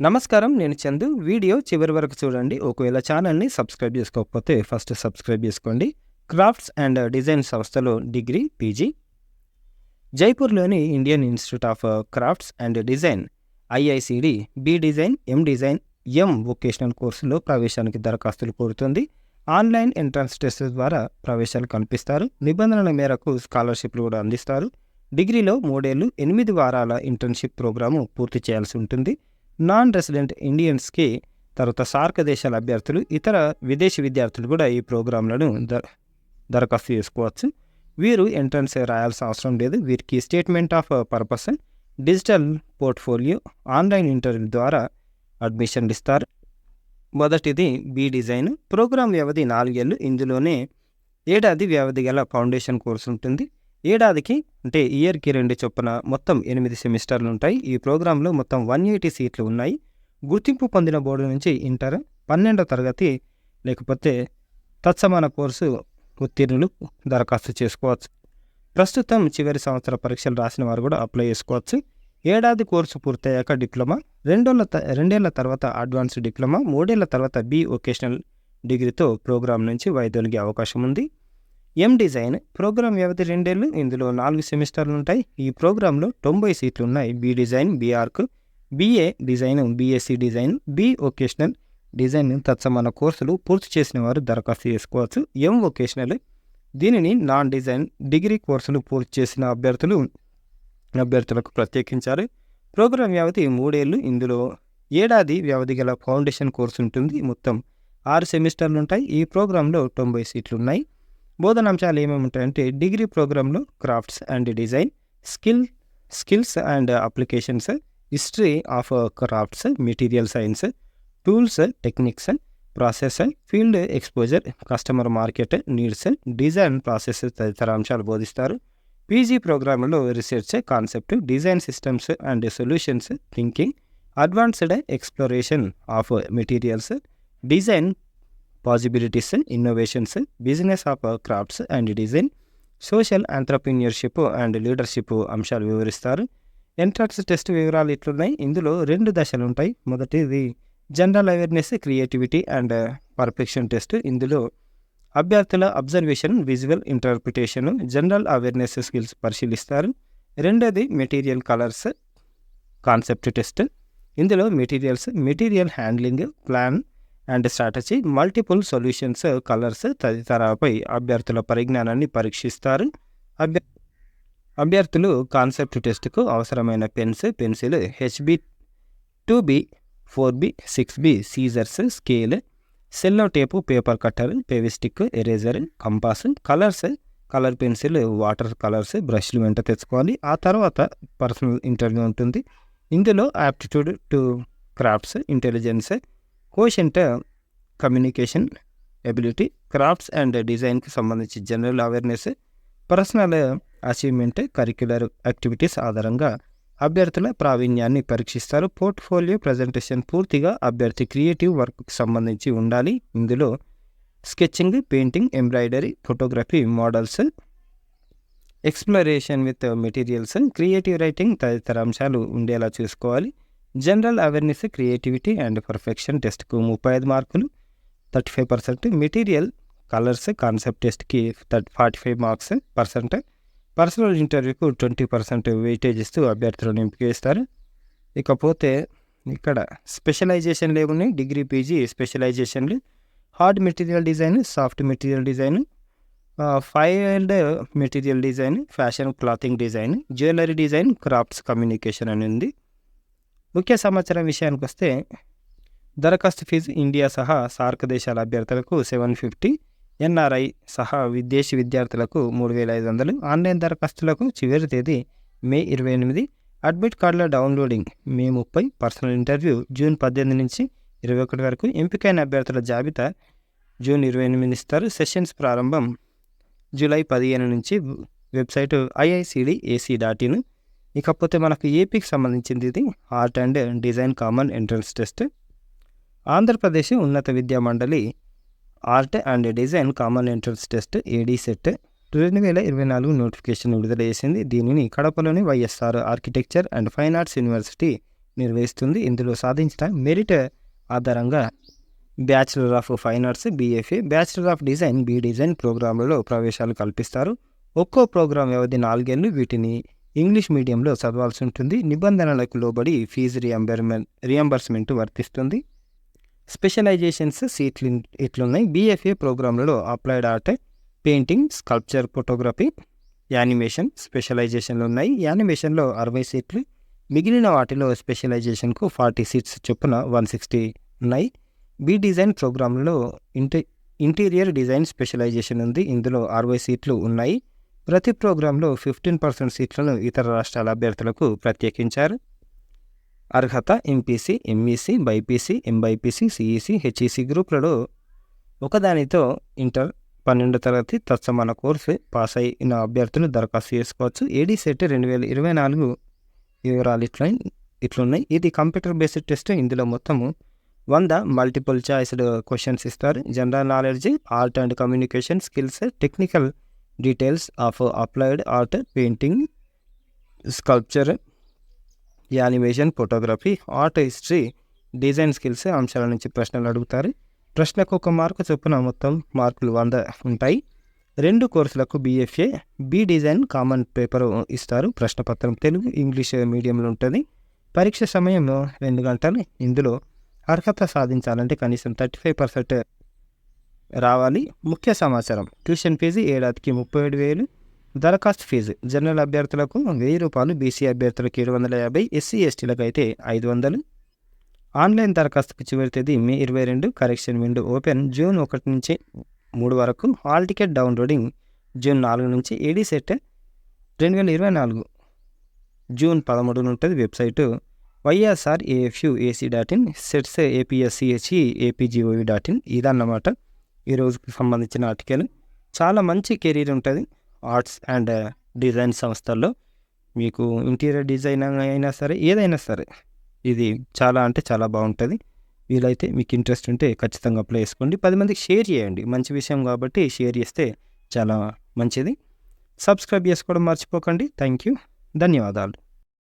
నమస్కారం నేను చందు. వీడియో చివరి వరకు చూడండి. ఒకవేళ ఛానల్ని సబ్స్క్రైబ్ చేసుకోకపోతే ఫస్ట్ సబ్స్క్రైబ్ చేసుకోండి. క్రాఫ్ట్స్ అండ్ డిజైన్ సంస్థలో degree PG. జైపూర్లోని Indian Institute of Crafts and Design IICD B design M design M vocational కోర్సులో ప్రవేశానికి దరఖాస్తులు కోరుతుంది. ఆన్లైన్ ఎంట్రన్స్ టెస్ట్ ద్వారా ప్రవేశాలు కల్పిస్తారు నిబంధనల మేరకు స్కాలర్షిప్లు కూడా అందిస్తారు. డిగ్రీలో మూడేళ్ళు ఎనిమిది వారాల ఇంటర్న్షిప్ ప్రోగ్రాము పూర్తి చేయాల్సి ఉంటుంది. నాన్ రెసిడెంట్ ఇండియన్స్కి తర్వాత సార్క్ దేశాల అభ్యర్థులు ఇతర విదేశీ విద్యార్థులు కూడా ఈ ప్రోగ్రాంలను దర దరఖాస్తు చేసుకోవచ్చు. వీరు ఎంట్రన్స్ రాయాల్సిన అవసరం లేదు. వీరికి statement of purpose digital portfolio online interview ద్వారా అడ్మిషన్లు ఇస్తారు. మొదటిది బి డిజైన్. ప్రోగ్రాం వ్యవధి నాలుగేళ్ళు ఇందులోనే ఏడాది వ్యవధి గల ఫౌండేషన్ కోర్సు ఉంటుంది. ఏడాదికి అంటే ఇయర్కి రెండు చొప్పున మొత్తం ఎనిమిది సెమిస్టర్లు ఉంటాయి. ఈ ప్రోగ్రాంలో మొత్తం వన్ ఎయిటీ సీట్లు ఉన్నాయి. గుర్తింపు పొందిన బోర్డు నుంచి ఇంటర్ పన్నెండో తరగతి లేకపోతే తత్సమాన కోర్సు ఉత్తీర్ణులు దరఖాస్తు చేసుకోవచ్చు. ప్రస్తుతం చివరి సంవత్సర పరీక్షలు రాసిన వారు కూడా అప్లై చేసుకోవచ్చు. ఏడాది కోర్సు పూర్తయ్యాక డిప్లొమా రెండేళ్ళ త రెండేళ్ళ తర్వాత అడ్వాన్స్డ్ డిప్లొమా మూడేళ్ళ తర్వాత బి వొకేషనల్ డిగ్రీతో ప్రోగ్రాం నుంచి వైదొలిగే అవకాశం ఉంది. ఎం డిజైన్ ప్రోగ్రాం వ్యవధి రెండేళ్ళు ఇందులో నాలుగు సెమిస్టర్లు ఉంటాయి. ఈ ప్రోగ్రాంలో తొంభై సీట్లు ఉన్నాయి. B design బీఆర్కు BA design BSc design B vocational design తత్సమాన కోర్సులు పూర్తి చేసిన వారు దరఖాస్తు చేసుకోవచ్చు. ఎం వొకేషనల్ దీనిని నాన్ డిజైన్ డిగ్రీ కోర్సులు పూర్తి చేసిన అభ్యర్థులు అభ్యర్థులకు ప్రత్యేకించారు. ప్రోగ్రాం వ్యవధి మూడేళ్ళు ఇందులో ఏడాది వ్యవధి గల ఫౌండేషన్ కోర్సు ఉంటుంది. మొత్తం ఆరు సెమిస్టర్లు ఉంటాయి. ఈ ప్రోగ్రాంలో తొంభై సీట్లు ఉన్నాయి. బోధనాంశాలు ఏమేమి ఉంటాయంటే డిగ్రీ ప్రోగ్రాంలో crafts and design skill skills and applications history of crafts material science tools techniques process field exposure customer market needs design process తదితర అంశాలు బోధిస్తారు. పీజీ ప్రోగ్రాంలో research concept design systems and solutions thinking advanced exploration of materials design possibilities innovations business of crafts and design social entrepreneurship and leadership అంశాలు వివరిస్తారు. Entrance test వివరాలు ఇట్లున్నాయి ఇందులో రెండు దశలు ఉంటాయి. మొదటిది general awareness creativity and perfection test ఇందులో అభ్యర్థుల observation visual interpretation general awareness skills పరిశీలిస్తారు. రెండోది మెటీరియల్ కలర్స్ కాన్సెప్ట్ టెస్ట్ ఇందులో materials material handling plan and strategy multiple solutions colours తదితరాలపై అభ్యర్థుల పరిజ్ఞానాన్ని పరీక్షిస్తారు. అభ్య అభ్యర్థులు కాన్సెప్ట్ టెస్ట్కు అవసరమైన pens pencil HB two B four B six B scissors scale sellotape paper cutter Fevistick eraser compass colours colour pencil water colours బ్రష్లు వెంట తెచ్చుకోవాలి. ఆ తర్వాత పర్సనల్ ఇంటర్వ్యూ ఉంటుంది. ఇందులో aptitude to crafts intelligence quotient communication ability crafts and డిజైన్కి సంబంధించి general awareness personal achievement curricular activities ఆధారంగా అభ్యర్థుల ప్రావీణ్యాన్ని పరీక్షిస్తారు. పోర్ట్ఫోలియో ప్రజెంటేషన్ పూర్తిగా అభ్యర్థి క్రియేటివ్ వర్క్కి సంబంధించి ఉండాలి. ఇందులో sketching painting embroidery photography models exploration with materials creative writing తదితర అంశాలు ఉండేలా చూసుకోవాలి. General awareness creativity and perfection టెస్ట్కు ముప్పై ఐదు మార్కులు. Thirty five percent material colours concept టెస్ట్కి thirty forty five marks percent. Personal ఇంటర్వ్యూకు twenty percent weightage ఇస్తూ అభ్యర్థులను ఎంపిక చేస్తారు ఇకపోతే ఇక్కడ స్పెషలైజేషన్లు ఏమున్నాయి degree PG స్పెషలైజేషన్లు hard material design soft material design five and material design fashion clothing design jewellery design crafts communication అని ఉంది. ముఖ్య సమాచారం విషయానికి వస్తే దరఖాస్తు ఫీజు ఇండియా సహా సార్క్ దేశాల అభ్యర్థులకు సెవెన్ ఫిఫ్టీ ఎన్ఆర్ఐ సహా విదేశీ విద్యార్థులకు మూడు వేల ఐదు వందలు ఆన్లైన్ దరఖాస్తులకు చివరి తేదీ మే ఇరవై ఎనిమిది అడ్మిట్ కార్డుల డౌన్లోడింగ్ మే ముప్పై పర్సనల్ ఇంటర్వ్యూ జూన్ పద్దెనిమిది నుంచి ఇరవై ఒకటి వరకు ఎంపికైన అభ్యర్థుల జాబితా జూన్ ఇరవై ఎనిమిది ఇస్తారు. సెషన్స్ ప్రారంభం జూలై పదిహేను నుంచి website IICD AC dot in ఇకపోతే మనకు ఏపీకి సంబంధించింది ఇది art and design common entrance test Andhra Pradesh ఉన్నత విద్యా మండలి art and design common entrance test AD set రెండు వేల ఇరవై నాలుగు నోటిఫికేషన్ విడుదల చేసింది. దీనిని కడపలోని YSR architecture and fine arts university నిర్వహిస్తుంది. ఇందులో సాధించిన మెరిట్ ఆధారంగా bachelor of fine arts BFA bachelor of design B design ప్రోగ్రాంలలో ప్రవేశాలు కల్పిస్తారు. ఒక్కో ప్రోగ్రాం వ్యవధి నాలుగేళ్ళు. వీటిని ఇంగ్లీష్ మీడియంలో చదవాల్సి ఉంటుంది. నిబంధనలకు లోబడి ఫీజు రియంబర్మెంట్ రియంబర్స్మెంట్ వర్తిస్తుంది. స్పెషలైజేషన్స్ సీట్లు ఇట్లున్నాయి. BFA ప్రోగ్రాంలలో applied art painting sculpture photography animation స్పెషలైజేషన్లు ఉన్నాయి. యానిమేషన్లో అరవై సీట్లు. మిగిలిన వాటిలో స్పెషలైజేషన్కు ఫార్టీ సీట్స్ చొప్పున వన్ సిక్స్టీ ఉన్నాయి. బి డిజైన్ ప్రోగ్రాంలో ఇంటి ఇంటీరియర్ డిజైన్ స్పెషలైజేషన్ ఉంది. ఇందులో అరవై సీట్లు ఉన్నాయి. ప్రతి ప్రోగ్రాంలో ఫిఫ్టీన్ పర్సెంట్ సీట్లను ఇతర రాష్ట్రాల అభ్యర్థులకు ప్రత్యేకించారు. అర్హత MPC MEC BiPC MBiPC CEC HEC గ్రూపులలో ఒకదానితో ఇంటర్ పన్నెండు తరగతి తత్సమాన కోర్సు పాస్ అయిన అభ్యర్థులు దరఖాస్తు చేసుకోవచ్చు. ఏడీ సెట్ రెండు వేల ఇరవై నాలుగు వివరాలు ఇట్లా ఇట్లున్నాయి. ఇది కంప్యూటర్ బేస్డ్ టెస్ట్. ఇందులో మొత్తము వంద మల్టిపుల్ చాయిస్డ్ క్వశ్చన్స్ ఇస్తారు. General knowledge art and communication skills technical details of applied art painting sculpture animation photography art history design skills అంశాల నుంచి ప్రశ్నలు అడుగుతారు. ప్రశ్నకు ఒక మార్కు చొప్పున మొత్తం మార్కులు వంద ఉంటాయి. రెండు కోర్సులకు BFA B design common paper ఇస్తారు. ప్రశ్నపత్రం తెలుగు ఇంగ్లీష్ మీడియంలో ఉంటుంది. పరీక్ష సమయం రెండు గంటలు. ఇందులో అర్హత సాధించాలంటే కనీసం థర్టీ ఫైవ్ పర్సెంట్ రావాలి. ముఖ్య సమాచారం. ట్యూషన్ ఫీజు ఏడాదికి ముప్పై ఏడు వేలు. దరఖాస్తు ఫీజు. జనరల్ అభ్యర్థులకు వెయ్యి రూపాయలు బీసీ అభ్యర్థులకు ఏడు వందల యాభై ఎస్సీ ఎస్టీలకు అయితే ఐదు వందలు. ఆన్లైన్ దరఖాస్తుకు చివరి తేదీ మే ఇరవై రెండు. కరెక్షన్ విండో ఓపెన్ జూన్ ఒకటి నుంచి మూడు వరకు. హాల్ టికెట్ డౌన్లోడింగ్ జూన్ నాలుగు నుంచి ఏడీ సెట్ రెండు వేల ఇరవై నాలుగు. జూన్ పదమూడున ఉంటుంది website YSR AFU AC dot in sets APSCHE APGOV dot in. ఇదన్నమాట. ఈ రోజుకి సంబంధించిన ఆర్టికల్. చాలా మంచి కెరీర్ ఉంటుంది. ఆర్ట్స్ అండ్ డిజైన్ సంస్థల్లో. మీకు ఇంటీరియర్ డిజైన్ అయినా సరే ఏదైనా సరే ఇది చాలా అంటే చాలా బాగుంటుంది. వీలైతే మీకు ఇంట్రెస్ట్ ఉంటే ఖచ్చితంగా అప్లై చేసుకోండి. పది మందికి షేర్ చేయండి. మంచి విషయం కాబట్టి షేర్ చేస్తే చాలా మంచిది. సబ్స్క్రైబ్ చేసుకోవడం మర్చిపోకండి. Thank you. ధన్యవాదాలు.